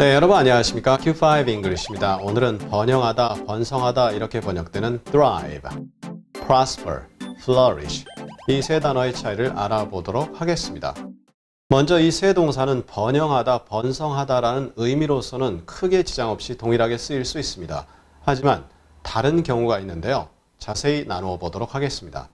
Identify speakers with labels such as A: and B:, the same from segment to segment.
A: 네, 여러분 안녕하십니까? Q5 English입니다. 오늘은 번영하다, 번성하다 이렇게 번역되는 thrive, prosper, flourish 이 세 단어의 차이를 알아보도록 하겠습니다. 먼저 이 세 동사는 번영하다, 번성하다라는 의미로서는 크게 지장 없이 동일하게 쓰일 수 있습니다. 하지만 다른 경우가 있는데요. 자세히 나누어 보도록 하겠습니다.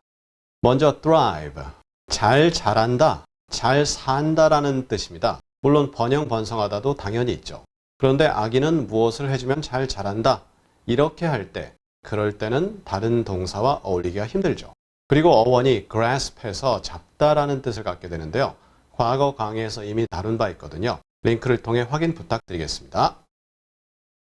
A: 먼저 thrive, 잘 자란다, 잘 산다라는 뜻입니다. 물론 번영 번성하다도 당연히 있죠. 그런데 아기는 무엇을 해주면 잘 자란다. 이렇게 할 때, 그럴 때는 다른 동사와 어울리기가 힘들죠. 그리고 어원이 grasp해서 잡다라는 뜻을 갖게 되는데요. 과거 강의에서 이미 다룬 바 있거든요. 링크를 통해 확인 부탁드리겠습니다.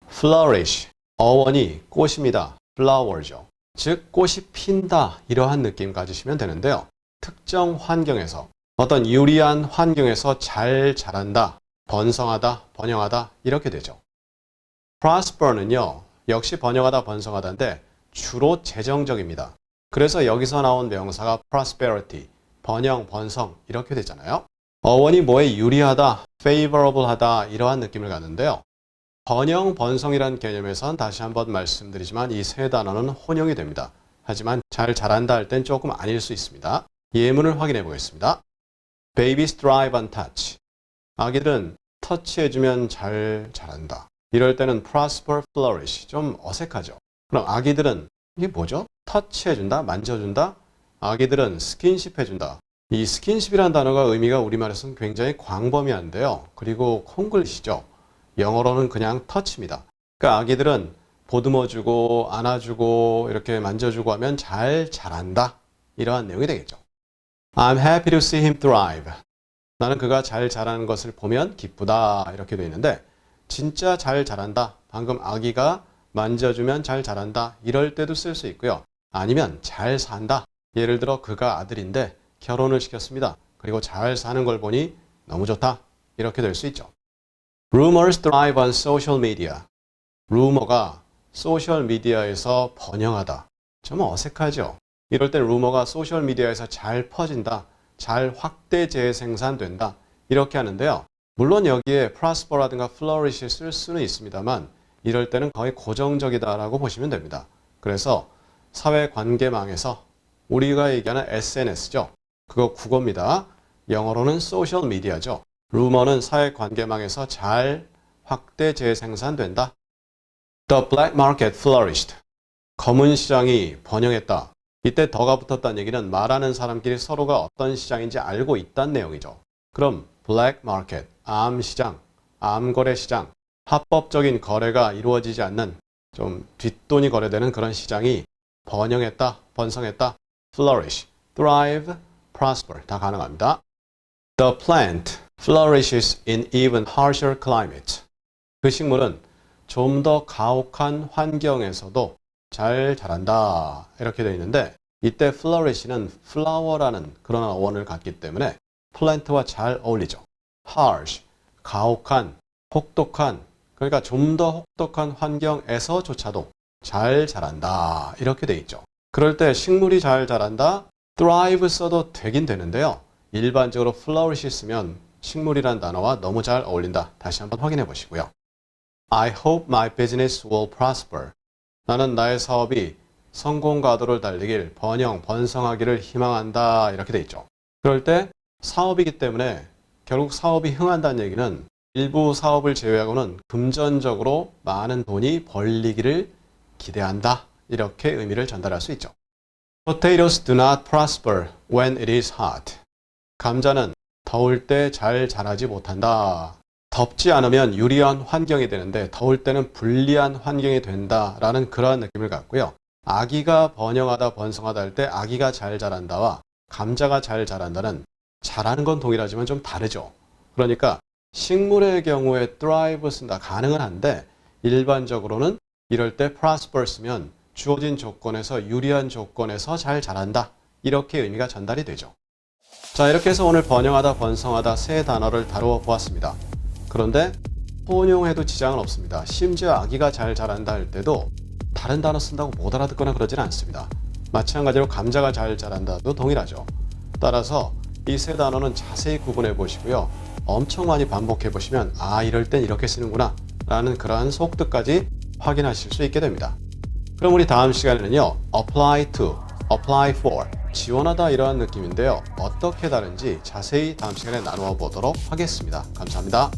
A: flourish, 어원이 꽃입니다. flower죠. 즉, 꽃이 핀다 이러한 느낌 가지시면 되는데요. 특정 환경에서 어떤 유리한 환경에서 잘 자란다, 번성하다, 번영하다 이렇게 되죠. prosper는요. 역시 번영하다, 번성하다인데 주로 재정적입니다. 그래서 여기서 나온 명사가 prosperity, 번영, 번성 이렇게 되잖아요. 어원이 뭐에 유리하다, favorable하다 이러한 느낌을 갖는데요. 번영, 번성이란 개념에선 다시 한번 말씀드리지만 이 세 단어는 혼용이 됩니다. 하지만 잘 자란다 할 땐 조금 아닐 수 있습니다. 예문을 확인해 보겠습니다. Babies thrive on touch. 아기들은 터치해주면 잘 자란다. 이럴 때는 prosper, flourish. 좀 어색하죠. 그럼 아기들은 이게 뭐죠? 터치해준다, 만져준다. 아기들은 스킨십 해준다. 이 스킨십이라는 단어가 의미가 우리말에서는 굉장히 광범위한데요. 그리고 콩글리시죠. 영어로는 그냥 터치입니다. 그러니까 아기들은 보듬어주고 안아주고 이렇게 만져주고 하면 잘 자란다. 이러한 내용이 되겠죠. I'm happy to see him thrive. 나는 그가 잘 자라는 것을 보면 기쁘다. 이렇게 되어 있는데 진짜 잘 자란다. 방금 아기가 만져주면 잘 자란다. 이럴 때도 쓸 수 있고요. 아니면 잘 산다. 예를 들어 그가 아들인데 결혼을 시켰습니다. 그리고 잘 사는 걸 보니 너무 좋다. 이렇게 될 수 있죠. Rumors thrive on social media. 루머가 소셜 미디어에서 번영하다. 좀 어색하죠? 이럴 때 루머가 소셜 미디어에서 잘 퍼진다. 잘 확대 재생산된다. 이렇게 하는데요. 물론 여기에 prosper라든가 flourish를 쓸 수는 있습니다만 이럴 때는 거의 고정적이다라고 보시면 됩니다. 그래서 사회 관계망에서 우리가 얘기하는 SNS죠. 그거 국어입니다. 영어로는 소셜 미디어죠. 루머는 사회 관계망에서 잘 확대 재생산된다. The black market flourished. 검은 시장이 번영했다. 이때 더가 붙었다는 얘기는 말하는 사람끼리 서로가 어떤 시장인지 알고 있다는 내용이죠. 그럼 black market, 암 시장, 암 거래 시장, 합법적인 거래가 이루어지지 않는 좀 뒷돈이 거래되는 그런 시장이 번영했다, 번성했다, flourish, thrive, prosper 다 가능합니다. The plant flourishes in even harsher climates. 그 식물은 좀 더 가혹한 환경에서도 잘 자란다. 이렇게 되어 있는데 이때 flourish는 flower라는 그런 어원을 갖기 때문에 plant와 잘 어울리죠. harsh, 가혹한, 혹독한, 그러니까 좀 더 혹독한 환경에서조차도 잘 자란다. 이렇게 되어 있죠. 그럴 때 식물이 잘 자란다, thrive 써도 되긴 되는데요. 일반적으로 flourish 쓰면 식물이란 단어와 너무 잘 어울린다. 다시 한번 확인해 보시고요. I hope my business will prosper. 나는 나의 사업이 성공 가도를 달리길 번영, 번성하기를 희망한다. 이렇게 돼 있죠. 그럴 때 사업이기 때문에 결국 사업이 흥한다는 얘기는 일부 사업을 제외하고는 금전적으로 많은 돈이 벌리기를 기대한다. 이렇게 의미를 전달할 수 있죠. Potatoes do not prosper when it is hot. 감자는 더울 때 잘 자라지 못한다. 덥지 않으면 유리한 환경이 되는데 더울 때는 불리한 환경이 된다라는 그러한 느낌을 갖고요. 아기가 번영하다 번성하다 할 때 아기가 잘 자란다와 감자가 잘 자란다는 자라는 건 동일하지만 좀 다르죠. 그러니까 식물의 경우에 thrive 쓴다 가능은 한데 일반적으로는 이럴 때 prosper 쓰면 주어진 조건에서 유리한 조건에서 잘 자란다 이렇게 의미가 전달이 되죠. 자 이렇게 해서 오늘 번영하다 번성하다 세 단어를 다루어 보았습니다. 그런데 혼용해도 지장은 없습니다. 심지어 아기가 잘 자란다 할 때도 다른 단어 쓴다고 못 알아듣거나 그러지는 않습니다. 마찬가지로 감자가 잘 자란다도 동일하죠. 따라서 이 세 단어는 자세히 구분해 보시고요. 엄청 많이 반복해 보시면 아 이럴 땐 이렇게 쓰는구나 라는 그러한 속뜻까지 확인하실 수 있게 됩니다. 그럼 우리 다음 시간에는요 apply to, apply for 지원하다 이러한 느낌인데요 어떻게 다른지 자세히 다음 시간에 나누어 보도록 하겠습니다. 감사합니다.